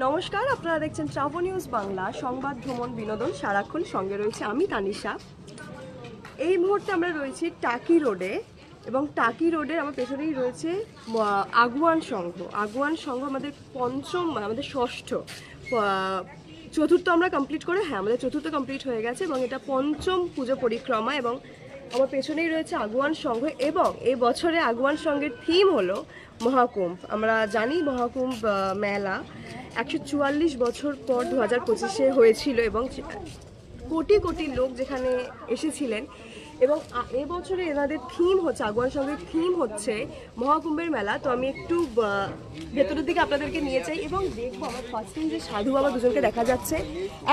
নমস্কার, আপনারা দেখছেন ট্রাভো নিউজ বাংলা। সংবাদ, ভ্রমণ, বিনোদন সারাক্ষণ সঙ্গে রয়েছে আমি, তানিশা। এই মুহূর্তে আমরা রয়েছি টাকি রোডে এবং টাকি রোডের আমার পেছনেই রয়েছে আগুয়ান সংঘ। আগুয়ান সংঘ আমাদের পঞ্চম, আমাদের ষষ্ঠ চতুর্থ আমরা কমপ্লিট করে হ্যাঁ আমাদের চতুর্থ কমপ্লিট হয়ে গেছে এবং এটা পঞ্চম পুজো পরিক্রমা এবং আমার পেছনেই রয়েছে আগুয়ান সংঘ এবং এই বছরে আগুয়ান সংঘের থিম হলো মহাকুম্ভ। আমরা জানি মহাকুম্ভ মেলা একশো চুয়াল্লিশ বছর পর দু হাজার পঁচিশে হয়েছিল এবং কোটি কোটি লোক যেখানে এসেছিলেন এবং এবছরে এনাদের থিম হচ্ছে আগুয়ান সঙ্গের থিম হচ্ছে মহাকুম্ভের মেলা। তো আমি একটু ভেতরের দিকে আপনাদেরকে নিয়ে যাই এবং দেখব আমার ফার্স্ট ফার্স্টেই যে সাধু বাবা দুজনকে দেখা যাচ্ছে।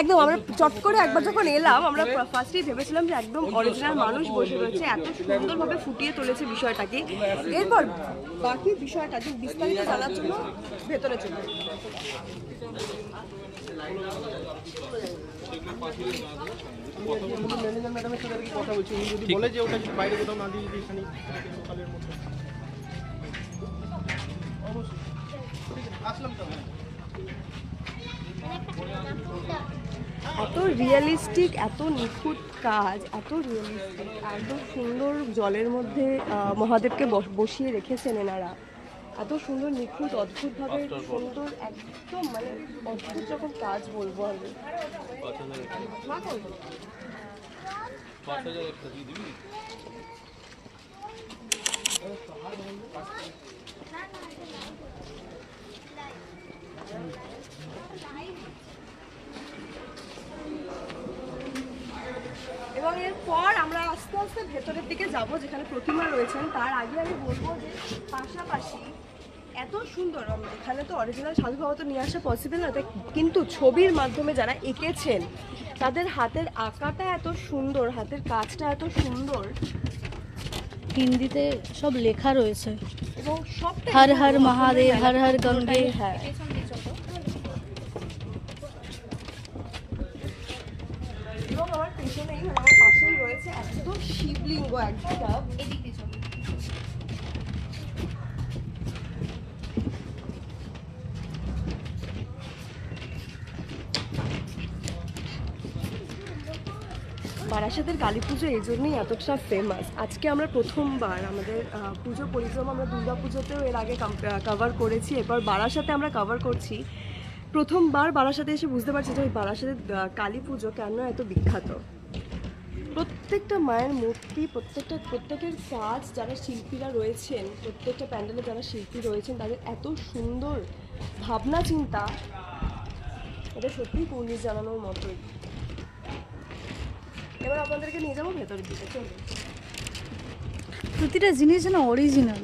একদম আমরা চট করে একবার যখন এলাম, আমরা ফার্স্টেই ভেবেছিলাম যে একদম অরিজিনাল মানুষ বসে রয়েছে, এত সুন্দরভাবে ফুটিয়ে তুলেছে বিষয়টাকে। এরপর বাকি বিষয়টা যে বিস্তারিত জানার জন্য ভেতরে চলে এত রিয়েলিস্টিক এত নিখুঁত কাজ, এত রিয়েলিস্টিক এত সুন্দর জলের মধ্যে মহাদেবকে বস- বসিয়ে রেখেছেন এনারা। এত সুন্দর নিখুঁত অদ্ভুতভাবে সুন্দর একদম মানে অদ্ভুত রকম কাজ বলব আমি। মা এবং এরপর আমরা আস্তে আস্তে ভেতরের দিকে যাব যেখানে প্রতিমা রয়েছেন। তার আগে আমি বলব যে পাশাপাশি এত সুন্দর এখানে তো অরিজিনাল সাধু বাবা তো নিয়ে আসা পসিবল না কিন্তু ছবির মাধ্যমে যারা এঁকেছেন তাদের হাতের আঁকাটা এত সুন্দর হাতের কাজটা এত সুন্দর। হিন্দিতে সব লেখা রয়েছে। এবং সবটাই হর হর মহাদেব হর হর গঙ্গে। হ্যাঁ। এবং আমার পেছনেই আমার পাশেই রয়েছে একদম শিবলিঙ্গ একটা। বারাসাতের কালী পুজো এই জন্যই এতটা ফেমাস আজকে আমরা প্রথমবার আমাদের পুজো পরিক্রমা আমরা দুর্গা পুজোতেও এর আগে কভার করেছি। এরপর বারাসাতে আমরা কভার করছি। প্রথমবার বারাসাতে এসে বুঝতে পারছি যে ওই বারাসাতের কালী পুজো কেন এত বিখ্যাত। প্রত্যেকটা মায়ের মূর্তি, প্রত্যেকটা, প্রত্যেকের কাজ যারা শিল্পীরা রয়েছেন, প্রত্যেকটা প্যান্ডেলে যারা শিল্পী রয়েছেন, তাদের এত সুন্দর ভাবনা চিন্তা এটা সত্যিই কুর্নিশ জানানোর মতোই। এবার আপনাদেরকে নিয়ে যাব ভেতরের দিকে চলুন। প্রতিটা জিনিস যেন অরিজিনাল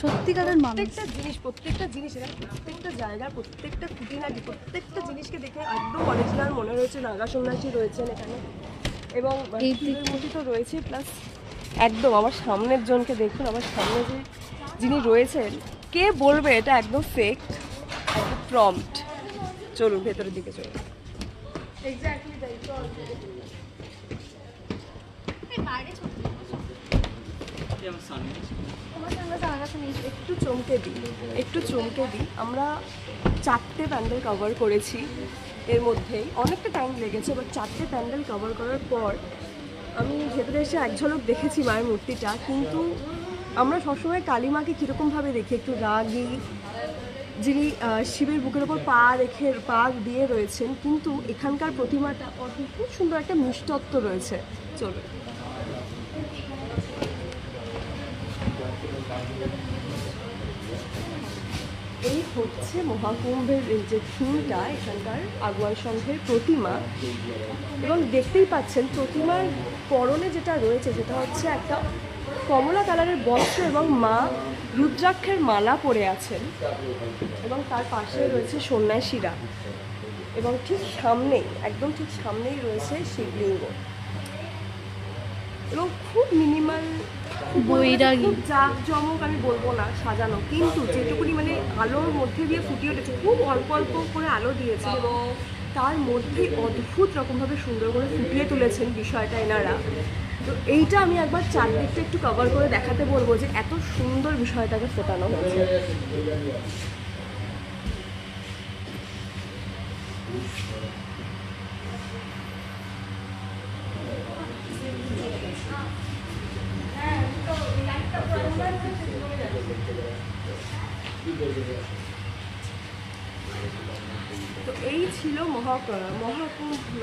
সত্যিকারের প্রত্যেকটা জিনিস প্রত্যেকটা জিনিস প্রত্যেকটা জায়গা প্রত্যেকটা খুঁটিনাটি প্রত্যেকটা জিনিসকে দেখে একদম অরিজিনাল মনে রয়েছে নাগা সন্ন্যাসী রয়েছেন এখানে। এবং মূর্তি তো রয়েছে প্লাস একদম আমার সামনের জনকে দেখুন আমার সামনে যে যিনি রয়েছেন কে বলবে এটা একদম ফেক প্রম্পট চলুন ভেতরের দিকে চলুন। একটু চমকে দিই একটু চমকে দিই। আমরা চারটে প্যান্ডেল কভার করেছি এর মধ্যেই। অনেকটা টাইম লেগেছে বাট চারটে প্যান্ডেল কভার করার পর আমি ভেতরে এসে এক ঝলক দেখেছি মায়ের মূর্তিটা। কিন্তু আমরা সবসময় কালী মাকে কীরকমভাবে দেখি? একটু রাগী যিনি শিবের বুকের ওপর পা রেখে পা দিয়ে রয়েছেন কিন্তু এখানকার প্রতিমাটা অদ্ভুত সুন্দর একটা মিষ্টত্ব রয়েছে। চলুন এই হচ্ছে মহাকুম্ভের এই যে থিমটা এখানকার আগুয়ান সংঘের প্রতিমা। এবং দেখতেই পাচ্ছেন, প্রতিমার পরনে যেটা রয়েছে, সেটা হচ্ছে একটা কমলা কালারের বস্ত্র এবং মা রুদ্রাক্ষের মালা পরে আছেন। এবং তার পাশে রয়েছে সন্ন্যাসীরা। এবং ঠিক সামনেই, একদম ঠিক সামনেই রয়েছে শিবলিঙ্গ। এবং খুব মিনিমাল বৈরাগী। জাক জমক আমি বলব না সাজানো কিন্তু যেটুকুনি মানে আলোর মধ্যে দিয়ে ফুটিয়ে উঠেছে খুব অল্প অল্প করে আলো দিয়েছে এবং তার মধ্যে অদ্ভুত রকমভাবে সুন্দর করে ফুটিয়ে তুলেছেন বিষয়টা এনারা তো এইটা আমি একবার চারদিকটা একটু কভার করে দেখাতে বলব যে এত সুন্দর বিষয়টাকে ফোটানো হয়েছে তো এই ছিল মহা মহাকুম্ভ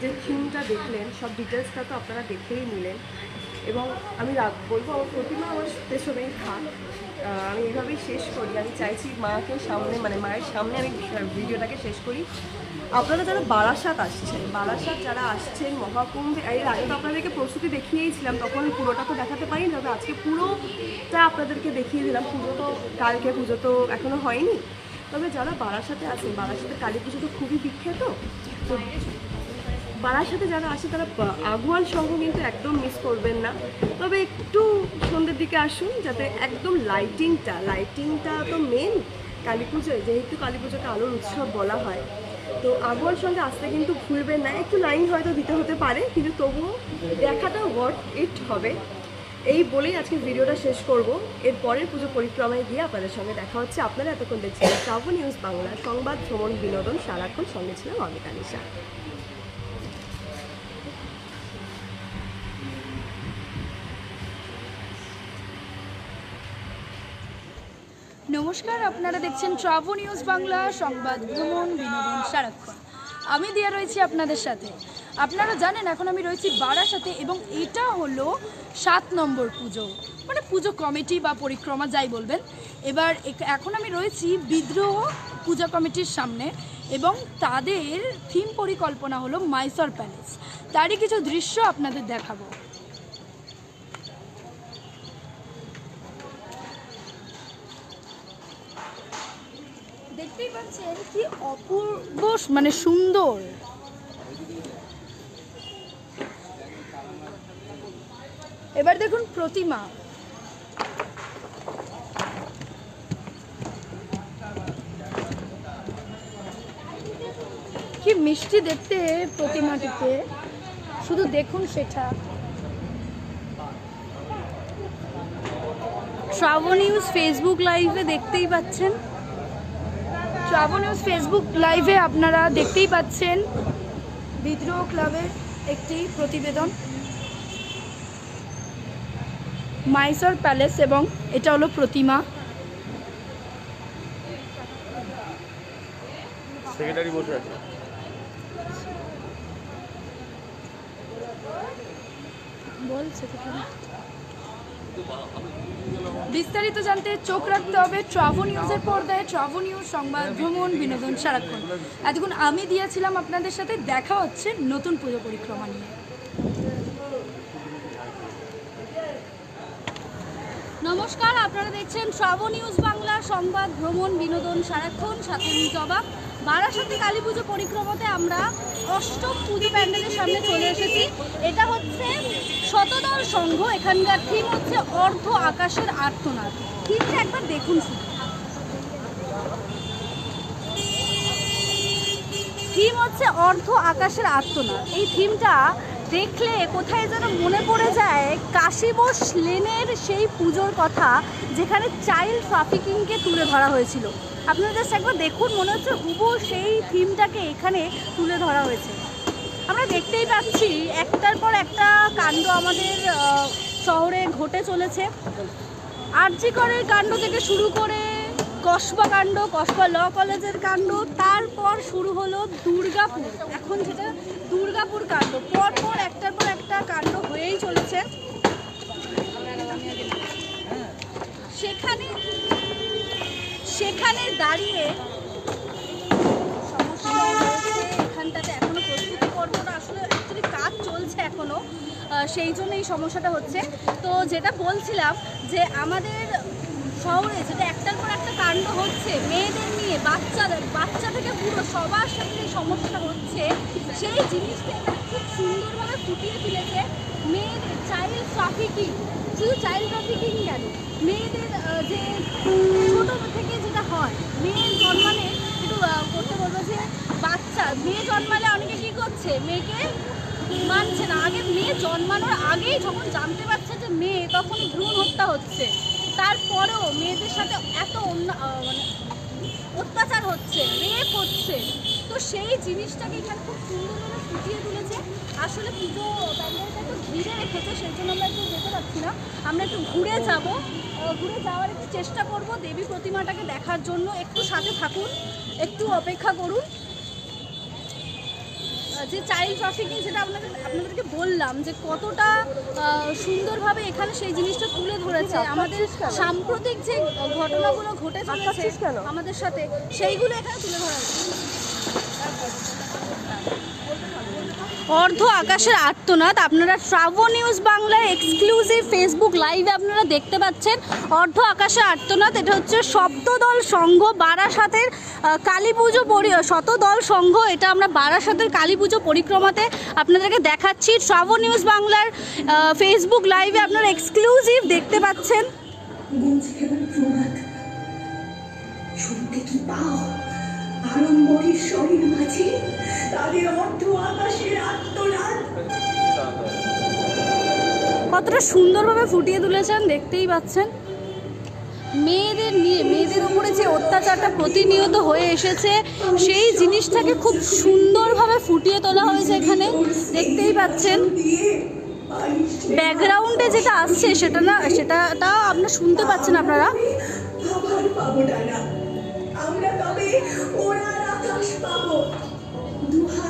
যে থিমটা দেখলেন, সব ডিটেলসটা তো আপনারা দেখেই নিলেন। এবং আমি রাখ বলব, আমার প্রতিমা আমার পেছনেই থাক। আমি এভাবেই শেষ করি। আমি চাইছি মাকে সামনে মানে মায়ের সামনে আমি ভিডিওটাকে শেষ করি। আপনারা যারা বারাসাত আসছেন, বারাসাত যারা আসছেন, মহাকুম্ভ এর আগে তো আপনাদেরকে প্রস্তুতি দেখিয়েছিলাম, তখন পুরোটা তো দেখাতে পারি তবে আজকে পুরোটা আপনাদেরকে দেখিয়ে দিলাম। পুজো তো কালকে, পুজো তো এখনও হয়নি। তবে যারা বারাসাতে আছেন, বারাসাতে কালী পুজো তো খুবই বিখ্যাত বারাসাতে যারা আসে, তারা আগুয়াল সঙ্গ কিন্তু একদম মিস করবেন না। তবে একটু সন্ধ্যের দিকে আসুন, যাতে একদম লাইটিংটা লাইটিংটা তো মেন কালী পুজোয়, যেহেতু কালী পুজোকে আলোর উৎসব বলা হয়। তো আবহাওয়ার সঙ্গে আসতে কিন্তু ভুলবেন না। একটু লাইন হয়তো দিতে হতে পারে, কিন্তু তবুও দেখাটা ওয়ার্ড ইট হবে। এই বলেই আজকে ভিডিওটা শেষ করব। এর পরের পুজো পরিক্রমায় গিয়ে আপনাদের সঙ্গে দেখা হচ্ছে। আপনারা এতক্ষণ দেখছিলেন শ্রাবণ নিউজ বাংলা। সংবাদ, ভ্রমণ, বিনোদন, সারাক্ষণ সঙ্গে ছিলাম আমি তানিশা নমস্কার, আপনারা দেখছেন ট্রাভো নিউজ বাংলা, সংবাদ, ভ্রমণ, বিনোদন, সারাক্ষণ। আমি দিয়া রয়েছি আপনাদের সাথে। আপনারা জানেন, এখন আমি রয়েছি বারাসাতে এবং এটা হলো সাত নম্বর পুজো। মানে পুজো কমিটি বা পরিক্রমা যাই বলবেন। এবার এখন আমি রয়েছি বিদ্রোহ পূজা কমিটির সামনে এবং তাদের থিম পরিকল্পনা হলো মাইসর প্যালেস তারই কিছু দৃশ্য আপনাদের দেখাবো। দেখতেই পাচ্ছেন কি অপূর্ব মানে সুন্দর। এবার দেখুন প্রতিমা। কি মিষ্টি দেখতে প্রতিমাটিতে শুধু দেখুন সেটা। শ্রাবণ নিউজ ফেসবুক লাইভে দেখতেই পাচ্ছেন। ট্রাভো নিউজ ফেসবুক লাইভে আপনারা দেখতেই পাচ্ছেন বিদ্রোহ ক্লাবের একটি প্রতিবেদন। মাইসর প্যালেস এবং এটা হলো প্রতিমা। সেক্রেটারি বসে আছে। বলছে বিস্তারিত জানতে চোখ রাখতে হবে ট্রাভো নিউজের পর্দায় ট্রাভো নিউজ সংবাদ, ভ্রমণ, বিনোদন, সারাক্ষণ। এতক্ষণ আমি দিয়েছিলাম আপনাদের সাথে, দেখা হচ্ছে নতুন পুজো পরিক্রমা নিয়ে। নমস্কার, আপনারা দেখছেন শ্রাবণ নিউজ বাংলা, সংবাদ, ভ্রমণ, বিনোদন, সারাক্ষণ সাথে আমি জবা বারাসাতি কালী পুজো পরিক্রমাতে আমরা অষ্টম পুজো প্যান্ডেলের সামনে চলে এসেছি। এটা হচ্ছে শতদল সংঘ এখানকার থিম হচ্ছে অর্ধ আকাশের আর্তনাদ। থিমটা একবার দেখুন শুধু। থিম হচ্ছে অর্ধ আকাশের আর্তনাদ। এই থিমটা দেখলে কোথায় যেন মনে পড়ে যায় কাশীবোস লেনের সেই পুজোর কথা যেখানে চাইল্ড ট্রাফিকিংকে তুলে ধরা হয়েছিল। আপনারা জাস্ট একবার দেখুন, মনে হচ্ছে হুবু সেই থিমটাকে এখানে তুলে ধরা হয়েছে। আমরা দেখতেই পাচ্ছি একটার পর একটা কাণ্ড আমাদের শহরে ঘটে চলেছে। আর্যিকরের কাণ্ড থেকে শুরু করে কসবা কাণ্ড কসবা ল কলেজের কাণ্ড, তারপর শুরু হলো দুর্গাপুর। এখন যেটা দুর্গাপুর কাণ্ড, পরপর একটার পর একটা কাণ্ড হয়েই চলেছে। সেখানে সেখানে দাঁড়িয়ে সমস্যা এখানটাতে আসলে কাজ চলছে সেই জন্য এই সমস্যাটা হচ্ছে। তো যেটা বলছিলাম যে আমাদের শহরে যেটা একটার একটা কাণ্ড হচ্ছে। মেয়েদের নিয়ে, বাচ্চাদের, বাচ্চা থেকে পুরো সবার সাথে যে সমস্যাটা হচ্ছে, সেই জিনিসটা এখানে খুব সুন্দরভাবে ফুটিয়ে তুলেছে। মেয়েদের চাইল্ড ট্রাফিকিং শুধু চাইল্ড ট্রাফিকিং কেন মেয়েদের যে ছোট থেকে যেটা হয়, মেয়ে জন্মালে একটু করতে বলব যে বাচ্চা, মেয়ে জন্মালে অনেকে কি করছে, মেয়েকে মানছে না। আগে মেয়ে জন্মানোর আগেই যখন জানতে পারছে যে মেয়ে তখন ভ্রূণ হত্যা হচ্ছে। তারপরেও মেয়েদের সাথে এত মানে অত্যাচার হচ্ছে, রেপ হচ্ছে। তো তো সেই জিনিসটাকে এখানে খুব সুন্দরভাবে ফুটিয়ে তুলেছে। আসলে পুজো প্যান্ডেলটা একটু ঘিরে রেখেছে, সেই জন্য আমরা একটু যেতে পারছি না। আমরা একটু ঘুরে যাব। ঘুরে যাওয়ার একটু চেষ্টা করব দেবী প্রতিমাটাকে দেখার জন্য। একটু সাথে থাকুন, একটু অপেক্ষা করুন। যে চাইল্ড ট্রাফিকিং যেটা আপনাকে আপনাদেরকে বললাম যে কতটা সুন্দরভাবে এখানে সেই জিনিসটা তুলে ধরেছে। আমাদের সাম্প্রতিক যে ঘটনাগুলো ঘটে চলেছে? আমাদের সাথে সেইগুলো এখানে তুলে ধরা অর্ধ আকাশের আর্তনাদ। আপনারা ট্রাভো নিউজ বাংলায় এক্সক্লুসিভ ফেসবুক লাইভে আপনারা দেখতে পাচ্ছেন অর্ধ আকাশের আর্তনাদ। এটা হচ্ছে সপ্তদল সংঘ বারাসাতের কালী পুজো শতদল সংঘ। এটা আমরা বারাসাতের কালী পুজো পরিক্রমাতে আপনাদেরকে দেখাচ্ছি। ট্রাভো নিউজ বাংলার ফেসবুক লাইভে আপনারা এক্সক্লুসিভ দেখতে পাচ্ছেন। আড়ম্বরের শরীর মাঝে তাদের অর্ধ আকাশের আত্মনাদ। কতটা সুন্দরভাবে ফুটিয়ে তুলেছেন দেখতেই পাচ্ছেন। মেয়েদের নিয়ে মেয়েদের উপরে যে অত্যাচারটা প্রতিনিয়ত হয়ে এসেছে সেই জিনিসটাকে খুব সুন্দরভাবে ফুটিয়ে তোলা হয়েছে এখানে দেখতেই পাচ্ছেন। ব্যাকগ্রাউন্ডে যেটা আসছে সেটা না সেটাটা আপনারা শুনতে পাচ্ছেন আপনারা। আমরা তবে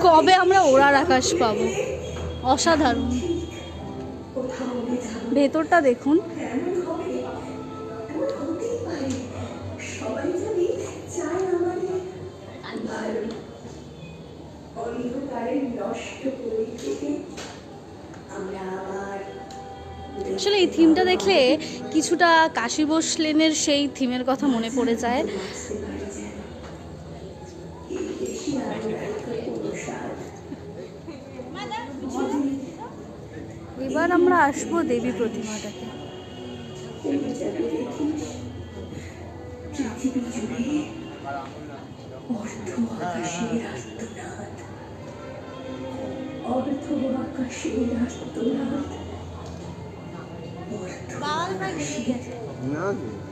কবে আমরা ওড়ার আকাশ পাবো? অসাধারণ। ভেতরটা দেখুন। আসলে এই থিমটা দেখলে কিছুটা কাশী লেনের সেই থিমের কথা মনে পড়ে যায় বাঁচতে পারি যেন এই বেশি আনন্দ কোনো স্বাদ এবার আমরা আসব দেবী প্রতিমাটাকে তুমি যাবে দেখিস পৃথিবী জুড়ে অর্ধ আকাশের আর্তনাদ অর্ধ আকাশের আর্তনাদ অর্ধ আকাশের আর্তনাদ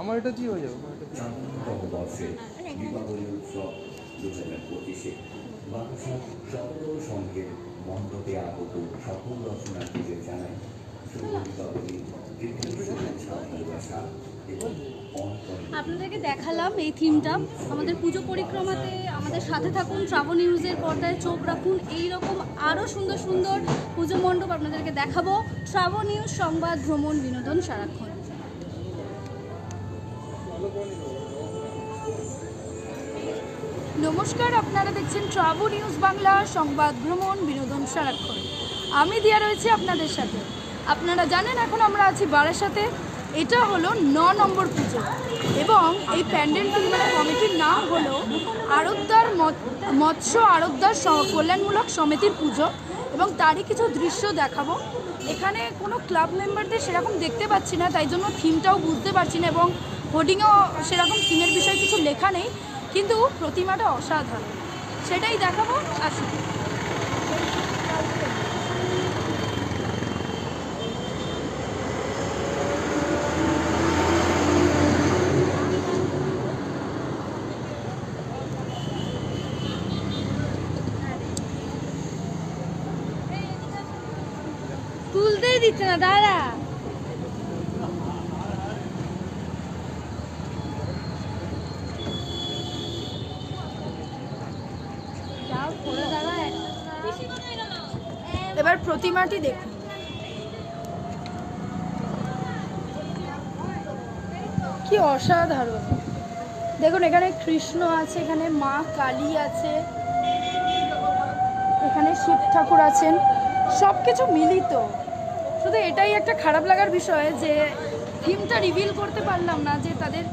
আমার এটা কি হয়ে যাবে আমার এটা কি গতবর্ষে দীপাবলি উৎসব দু হাজার পঁচিশে বারাসাত সতেরো সঙ্গে মণ্ডপে আগত সকল দর্শনার্থীদের জানাই শুভ দীপাবলি ভালোবাসা এবং আপনাদেরকে দেখালাম এই থিমটা। আমাদের পুজো পরিক্রমাতে আমাদের সাথে থাকুন ট্রাভো নিউজের পর্দায় চোখ রাখুন। এই রকম আরও সুন্দর সুন্দর পুজো মণ্ডপ আপনাদেরকে দেখাবো। ট্রাভো নিউজ সংবাদ ভ্রমণ বিনোদন সারাক্ষণ। নমস্কার, আপনারা দেখছেন ট্রাভো নিউজ বাংলা, সংবাদ ভ্রমণ, বিনোদন সারাক্ষণ। আমি দিয়া রয়েছি আপনাদের সাথে। আপনারা জানেন এখন আমরা আছি বারাসাতে। এটা হলো ন নম্বর পুজো। এবং এই প্যান্ডেলটি মানে কমিটির নাম হলো মৎ- মৎস্য আড়তদার স- কল্যাণমূলক সমিতির পুজো। এবং তারই কিছু দৃশ্য দেখাবো। এখানে কোনো ক্লাব মেম্বারদের সেরকম দেখতে পাচ্ছি না, তাই জন্য থিমটাও বুঝতে পারছি না। এবং হোর্ডিংয়েও সেরকম থিমের বিষয়ে কিছু লেখা নেই, কিন্তু প্রতিমাটা অসাধারণ। সেটাই দেখাবো আসুন তুলতেই দিচ্ছে না, দাঁড়া। এবার প্রতিমাটি দেখুন। কি অসাধারণ। দেখুন, এখানে কৃষ্ণ আছে, এখানে মা কালী আছে, এখানে শিব ঠাকুর আছেন সব কিছু মিলিত। শুধু এটাই একটা খারাপ লাগার বিষয় যে থিমটা রিভিল করতে পারলাম না যে তাদের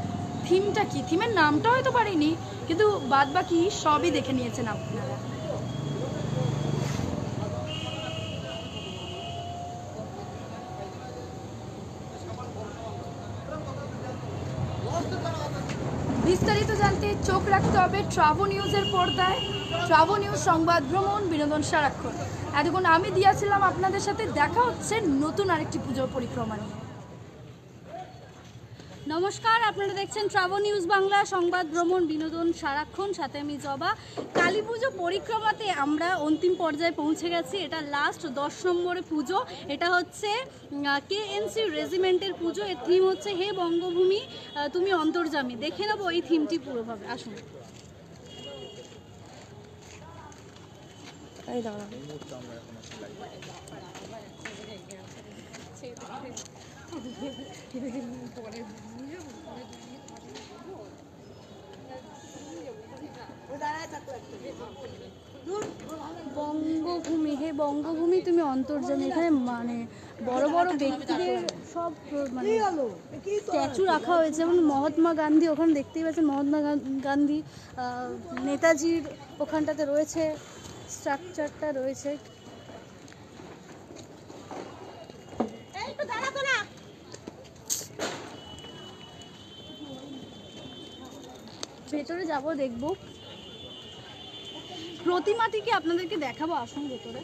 থিমটা কি। থিমের নামটা হয়তো পারিনি, কিন্তু বাদ বাকি সবই দেখে নিয়েছেন আপনারা। বিস্তারিত জানতে চোখ রাখতে হবে ট্রাভো নিউজের পর্দায়। ট্রাভো নিউজ সংবাদ, ভ্রমণ, বিনোদন, সারাক্ষণ। এতক্ষণ আমি দিয়াছিলাম আপনাদের সাথে। দেখা হচ্ছে নতুন আরেকটি পুজোর পরিক্রমা নিয়ে। নমস্কার আপনারা দেখছেন ট্রাভেল নিউজ বাংলা সংবাদ ভ্রমণ বিনোদন সারাক্ষণ সাথে আমি জবা। কালী পুজো পরিক্রমাতে আমরা অন্তিম পর্যায়ে পৌঁছে গেছি। এটা লাস্ট দশ নম্বরে পুজো। এটা হচ্ছে কে এনসি রেজিমেন্টের পুজো। এর থিম হচ্ছে হে বঙ্গভূমি তুমি অন্তর্জামী দেখে নেব এই থিমটি পুরোভাবে। আসুন। এই দাঁড়া বঙ্গভূমি, হে বঙ্গভূমি, তুমি অন্তর্জামী এখানে মানে বড় বড় ব্যক্তিদের সব মানে স্ট্যাচু রাখা হয়েছে। যেমন মহাত্মা গান্ধী, ওখানে দেখতেই পাচ্ছেন মহাত্মা গান্ধী নেতাজির ওখানটাতে রয়েছে স্ট্রাকচারটা রয়েছে। ভেতরে যাব, দেখব। প্রতিমাটিকে আপনাদেরকে দেখাবো, আসুন ভেতরে।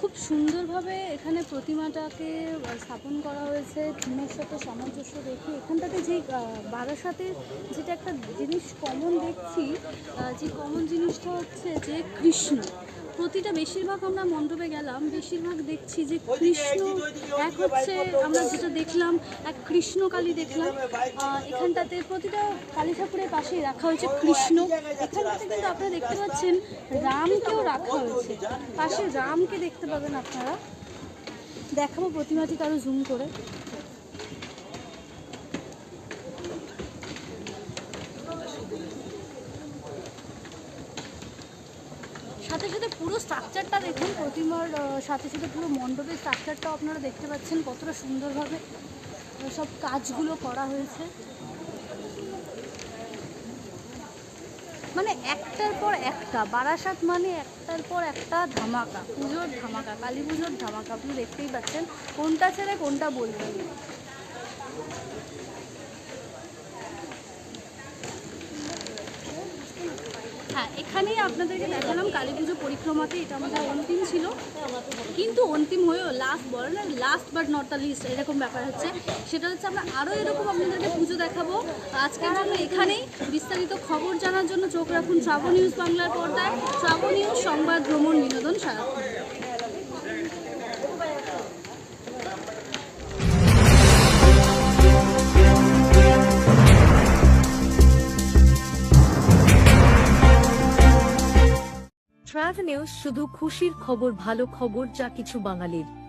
খুব সুন্দরভাবে এখানে প্রতিমাটাকে স্থাপন করা হয়েছে। থিমের সাথে সামঞ্জস্য রেখে এখানটাতে যে বারাসাতের যেটা একটা জিনিস কমন দেখছি যে কমন জিনিসটা হচ্ছে যে কৃষ্ণ। প্রতিটা বেশিরভাগ আমরা মণ্ডপে গেলাম বেশিরভাগ দেখছি যে কৃষ্ণ এক হচ্ছে আমরা যেটা দেখলাম এক কৃষ্ণকালী দেখলাম। আহ, এখানটাতে প্রতিটা কালী ঠাকুরের পাশেই রাখা হয়েছে কৃষ্ণ। এখানটাতে কিন্তু আপনারা দেখতে পাচ্ছেন রামকেও রাখা হয়েছে। পাশে রামকে দেখতে পাবেন আপনারা। দেখাবো প্রতিমাটি কারও জুম করে। সাথে সাথে পুরো স্ট্রাকচারটা দেখুন, প্রতিমার সাথে সাথে পুরো মণ্ডপের স্ট্রাকচারটাও আপনারা দেখতে পাচ্ছেন কতটা সুন্দরভাবে সব কাজগুলো করা হয়েছে। মানে একটার পর একটা, বারাসাত মানে একটার পর একটা ধামাকা, পুজোর ধামাকা, কালী পুজোর ধামাকা, আপনি দেখতেই পাচ্ছেন কোনটা ছেড়ে কোনটা বলবেন হ্যাঁ এখানেই আপনাদেরকে দেখালাম কালী পুজো পরিক্রমাতে, এটা আমাদের অন্তিম ছিল। কিন্তু অন্তিম হয়েও লাস্ট বলে না last but not the least এরকম ব্যাপার হচ্ছে। সেটা হচ্ছে আমরা আরও এরকম আপনাদেরকে পুজো দেখাবো। আজকের জন্য এখানেই বিস্তারিত খবর জানার জন্য চোখ রাখুন শ্রাবণ নিউজ বাংলার পর্দায়। শ্রাবণ নিউজ সংবাদ ভ্রমণ বিনোদন সারাক্ষণ। ট্রাভ নিউজ শুধু খুশির খবর ভালো খবর যা কিছু বাঙালির।